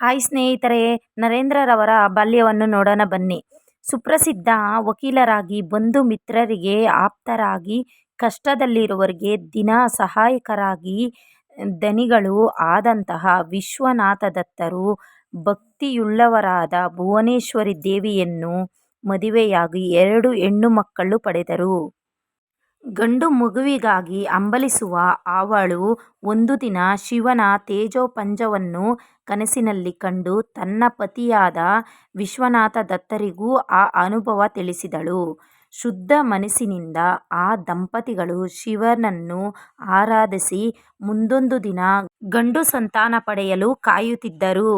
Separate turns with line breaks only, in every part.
Hi ಸ್ನೇಹಿತರೆ, ನರೇಂದ್ರರವರ ಬಾಲ್ಯವನ್ನು ನೋಡೋಣ ಬನ್ನಿ ಸುಪ್ರಸಿದ್ಧ ವಕೀಲರಾಗಿ, ಬಂಧು ಮಿತ್ರರಿಗೆ ಆಪ್ತರಾಗಿ, ಕಷ್ಟದಲ್ಲಿರುವವರಿಗೆ ದಿನ ಸಹಾಯಕರಾಗಿ ದನಿಗಳು ಆದಂತಹ ವಿಶ್ವನಾಥ ದತ್ತರು ಭಕ್ತಿಯುಳ್ಳವರಾದ ಭುವನೇಶ್ವರಿ ದೇವಿಯನ್ನು ಮದುವೆಯಾಗಿ ಎರಡು ಹೆಣ್ಣು ಮಕ್ಕಳು ಪಡೆದರು. ಗಂಡು ಮಗುವಿಗಾಗಿ ಹಂಬಲಿಸುವ ಅವಳು ಒಂದು ದಿನ ಶಿವನ ತೇಜೋಪಂಜವನ್ನು ಕನಸಿನಲ್ಲಿ ಕಂಡು ತನ್ನ ಪತಿಯಾದ ವಿಶ್ವನಾಥ ದತ್ತರಿಗೂ ಆ ಅನುಭವ ತಿಳಿಸಿದಳು. ಶುದ್ಧ ಮನಸ್ಸಿನಿಂದ ಆ ದಂಪತಿಗಳು ಶಿವನನ್ನು ಆರಾಧಿಸಿ ಮುಂದೊಂದು ದಿನ ಗಂಡು ಸಂತಾನ ಪಡೆಯಲು ಕಾಯುತ್ತಿದ್ದರು.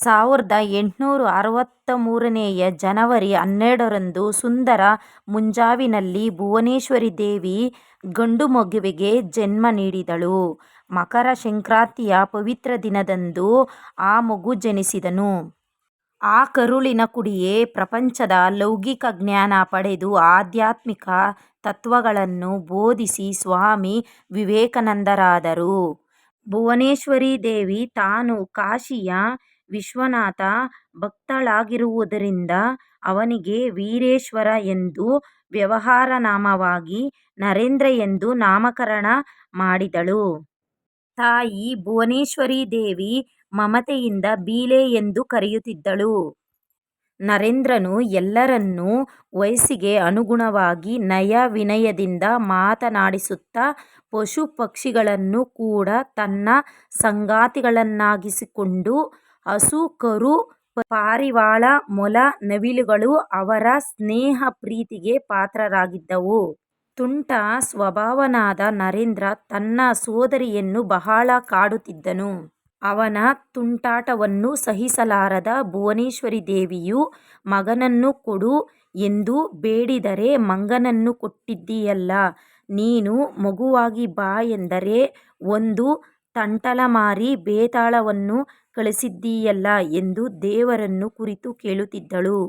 ಸಾವಿರದ ಎಂಟುನೂರ ಅರವತ್ತ ಮೂರನೆಯ ಜನವರಿ ಹನ್ನೆರಡರಂದು ಸುಂದರ ಮುಂಜಾವಿನಲ್ಲಿ ಭುವನೇಶ್ವರಿ ದೇವಿ ಗಂಡು ಮಗುವಿಗೆ ಜನ್ಮ ನೀಡಿದಳು. ಮಕರ ಸಂಕ್ರಾಂತಿಯ ಪವಿತ್ರ ದಿನದಂದು ಆ ಮಗು ಜನಿಸಿದನು. ಆ ಕರುಳಿನ ಕುಡಿಯೇ ಪ್ರಪಂಚದ ಲೌಕಿಕ ಜ್ಞಾನ ಪಡೆದು ಆಧ್ಯಾತ್ಮಿಕ ತತ್ವಗಳನ್ನು ಬೋಧಿಸಿ ಸ್ವಾಮಿ ವಿವೇಕಾನಂದರಾದರು. ಭುವನೇಶ್ವರಿ ದೇವಿ ತಾನು ಕಾಶಿಯ ವಿಶ್ವನಾಥ ಭಕ್ತಳಾಗಿರುವುದರಿಂದ ಅವನಿಗೆ ವೀರೇಶ್ವರ ಎಂದು ವ್ಯವಹಾರ ನಾಮವಾಗಿ ನರೇಂದ್ರ ಎಂದು ನಾಮಕರಣ ಮಾಡಿದಳು. ತಾಯಿ ಭುವನೇಶ್ವರಿ ದೇವಿ ಮಮತೆಯಿಂದ ಬೀಲೆ ಎಂದು ಕರೆಯುತ್ತಿದ್ದಳು. ನರೇಂದ್ರನು ಎಲ್ಲರನ್ನೂ ವಯಸ್ಸಿಗೆ ಅನುಗುಣವಾಗಿ ನಯ ವಿನಯದಿಂದ ಮಾತನಾಡಿಸುತ್ತಾ ಪಶು ಪಕ್ಷಿಗಳನ್ನು ಕೂಡ ತನ್ನ ಸಂಗಾತಿಗಳನ್ನಾಗಿಸಿಕೊಂಡು ಹಸು ಕರು ಪಾರಿವಾಳ, ಮೊಲ, ನವಿಲುಗಳು ಅವರ ಸ್ನೇಹ ಪ್ರೀತಿಗೆ ಪಾತ್ರರಾಗಿದ್ದವು. ತುಂಟ ಸ್ವಭಾವನಾದ ನರೇಂದ್ರ ತನ್ನ ಸೋದರಿಯನ್ನು ಬಹಳ ಕಾಡುತ್ತಿದ್ದನು. ಅವನ ತುಂಟಾಟವನ್ನು ಸಹಿಸಲಾರದ ಭುವನೇಶ್ವರಿ ದೇವಿಯು, ಮಗನನ್ನು ಕೊಡು ಎಂದು ಬೇಡಿದರೆ ಮಂಗನನ್ನು ಕೊಟ್ಟಿದ್ದೀಯಲ್ಲ, ನೀನು ಮಗುವಾಗಿ ಬಾ ಎಂದರೆ ಒಂದು ತಂಟಲಮಾರಿ ಬೇತಾಳವನ್ನು ಕಳಿಸಿದ್ದೀಯಲ್ಲ ಎಂದು ದೇವರನ್ನು ಕುರಿತು ಕೇಳುತ್ತಿದ್ದಳು.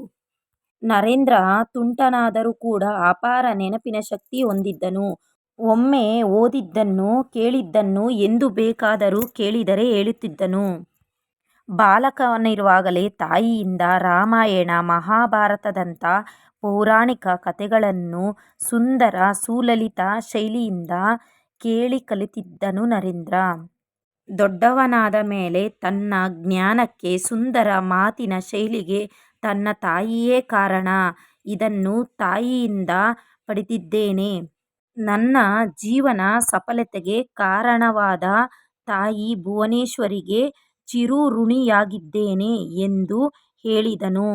ನರೇಂದ್ರ ತುಂಟನಾದರೂ ಕೂಡ ಅಪಾರ ನೆನಪಿನ ಶಕ್ತಿ ಹೊಂದಿದ್ದನು. ಒಮ್ಮೆ ಓದಿದ್ದನ್ನು, ಕೇಳಿದ್ದನ್ನು ಎಂದು ಬೇಕಾದರೂ ಕೇಳಿದರೆ ಹೇಳುತ್ತಿದ್ದನು. ಬಾಲಕನಿರುವಾಗಲೇ ತಾಯಿಯಿಂದ ರಾಮಾಯಣ, ಮಹಾಭಾರತದಂಥ ಪೌರಾಣಿಕ ಕಥೆಗಳನ್ನು ಸುಂದರ, ಸುಲಲಿತ ಶೈಲಿಯಿಂದ ಕೇಳಿ ಕಲಿತಿದ್ದನು ನರೇಂದ್ರ. ದೊಡ್ಡವನಾದ ಮೇಲೆ ತನ್ನ ಜ್ಞಾನಕ್ಕೆ ಸುಂದರ ಮಾತಿನ ಶೈಲಿಗೆ ತನ್ನ ತಾಯಿಯೇ ಕಾರಣ. ಇದನ್ನು ತಾಯಿಯಿಂದ ಪಡೆದಿದ್ದೇನೆ. ನನ್ನ ಜೀವನ ಸಫಲತೆಗೆ ಕಾರಣವಾದ ತಾಯಿ ಭುವನೇಶ್ವರಿಗೆ ಚಿರಋಣಿಯಾಗಿದ್ದೇನೆ ಎಂದು ಹೇಳಿದನು.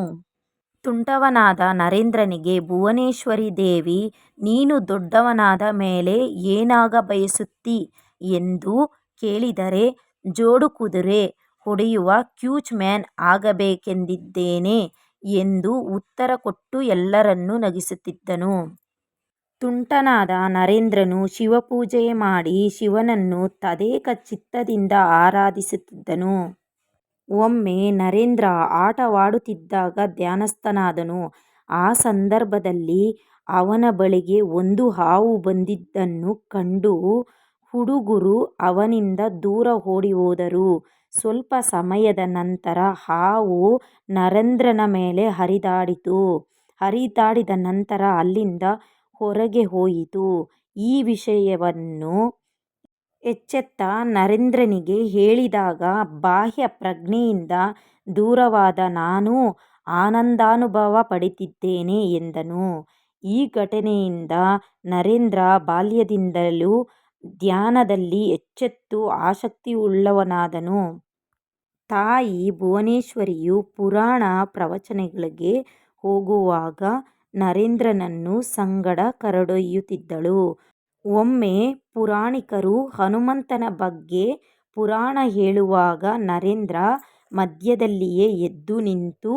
ತುಂಟವನಾದ ನರೇಂದ್ರನಿಗೆ, ಭುವನೇಶ್ವರಿ ದೇವಿ, ನೀನು ದೊಡ್ಡವನಾದ ಮೇಲೆ ಏನಾಗ ಬಯಸುತ್ತಿ ಎಂದು ಕೇಳಿದರೆ, ಜೋಡು ಕುದುರೆ ಹೊಡೆಯುವ ಕ್ಯೂಚ್ ಮ್ಯಾನ್ ಆಗಬೇಕೆಂದಿದ್ದೇನೆ ಎಂದು ಉತ್ತರ ಕೊಟ್ಟು ಎಲ್ಲರನ್ನೂ ನಗಿಸುತ್ತಿದ್ದನು. ತುಂಟನಾದ ನರೇಂದ್ರನು ಶಿವಪೂಜೆ ಮಾಡಿ ಶಿವನನ್ನು ತದೇಕ ಚಿತ್ತದಿಂದ ಆರಾಧಿಸುತ್ತಿದ್ದನು. ಒಮ್ಮೆ ನರೇಂದ್ರ ಆಟವಾಡುತ್ತಿದ್ದಾಗ ಧ್ಯಾನಸ್ಥನಾದನು. ಆ ಸಂದರ್ಭದಲ್ಲಿ ಅವನ ಬಳಿಗೆ ಒಂದು ಹಾವು ಬಂದಿದ್ದನ್ನು ಕಂಡು ಹುಡುಗರು ಅವನಿಂದ ದೂರ ಓಡಿಹೋದರು. ಸ್ವಲ್ಪ ಸಮಯದ ನಂತರ ಹಾವು ನರೇಂದ್ರನ ಮೇಲೆ ಹರಿದಾಡಿತು. ಹರಿದಾಡಿದ ನಂತರ ಅಲ್ಲಿಂದ ಹೊರಗೆ ಹೋಯಿತು. ಈ ವಿಷಯವನ್ನು ಎಚ್ಚೆತ್ತ ನರೇಂದ್ರನಿಗೆ ಹೇಳಿದಾಗ ಬಾಹ್ಯ ಪ್ರಜ್ಞೆಯಿಂದ ದೂರವಾದ ನಾನು ಆನಂದಾನುಭವ ಪಡೆದಿದ್ದೇನೆ ಎಂದನು. ಈ ಘಟನೆಯಿಂದ ನರೇಂದ್ರ ಬಾಲ್ಯದಿಂದಲೂ ಧ್ಯಾನದಲ್ಲಿ ಎಚ್ಚೆತ್ತು ಆಸಕ್ತಿಯುಳ್ಳವನಾದನು. ತಾಯಿ ಭುವನೇಶ್ವರಿಯು ಪುರಾಣ ಪ್ರವಚನಗಳಿಗೆ ಹೋಗುವಾಗ ನರೇಂದ್ರನನ್ನು ಸಂಗಡ ಕರೆದೊಯ್ಯುತ್ತಿದ್ದಳು. ಒಮ್ಮೆ ಪುರಾಣಿಕರು ಹನುಮಂತನ ಬಗ್ಗೆ ಪುರಾಣ ಹೇಳುವಾಗ ನರೇಂದ್ರ ಮಧ್ಯದಲ್ಲಿಯೇ ಎದ್ದು ನಿಂತು,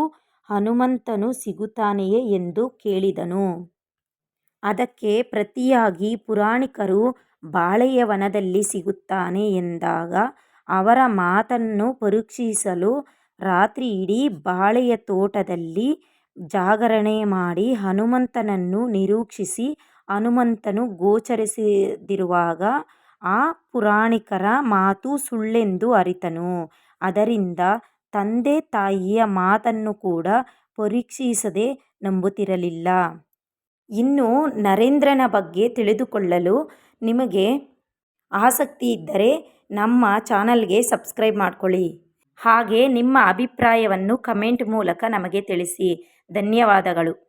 ಹನುಮಂತನು ಸಿಗುತ್ತಾನೆಯೇ ಎಂದು ಕೇಳಿದನು. ಅದಕ್ಕೆ ಪ್ರತಿಯಾಗಿ ಪುರಾಣಿಕರು ಬಾಳೆಯ ವನದಲ್ಲಿ ಸಿಗುತ್ತಾನೆ ಎಂದಾಗ ಅವರ ಮಾತನ್ನು ಪರೀಕ್ಷಿಸಲು ರಾತ್ರಿ ಇಡೀ ಬಾಳೆಯ ತೋಟದಲ್ಲಿ ಜಾಗರಣೆ ಮಾಡಿ ಹನುಮಂತನನ್ನು ನಿರೀಕ್ಷಿಸಿ ಹನುಮಂತನು ಗೋಚರಿಸದಿರುವಾಗ ಆ ಪುರಾಣಿಕರ ಮಾತು ಸುಳ್ಳೆಂದು ಅರಿತನು. ಅದರಿಂದ ತಂದೆ ತಾಯಿಯ ಮಾತನ್ನು ಕೂಡ ಪರೀಕ್ಷಿಸದೆ ನಂಬುತ್ತಿರಲಿಲ್ಲ. ಇನ್ನು ನರೇಂದ್ರನ ಬಗ್ಗೆ ತಿಳಿದುಕೊಳ್ಳಲು ನಿಮಗೆ ಆಸಕ್ತಿ ಇದ್ದರೆ ನಮ್ಮ ಚಾನಲ್ಗೆ ಸಬ್ಸ್ಕ್ರೈಬ್ ಮಾಡಿಕೊಳ್ಳಿ ಹಾಗೆ ನಿಮ್ಮ ಅಭಿಪ್ರಾಯವನ್ನು ಕಮೆಂಟ್ ಮೂಲಕ ನಮಗೆ ತಿಳಿಸಿ. ಧನ್ಯವಾದಗಳು.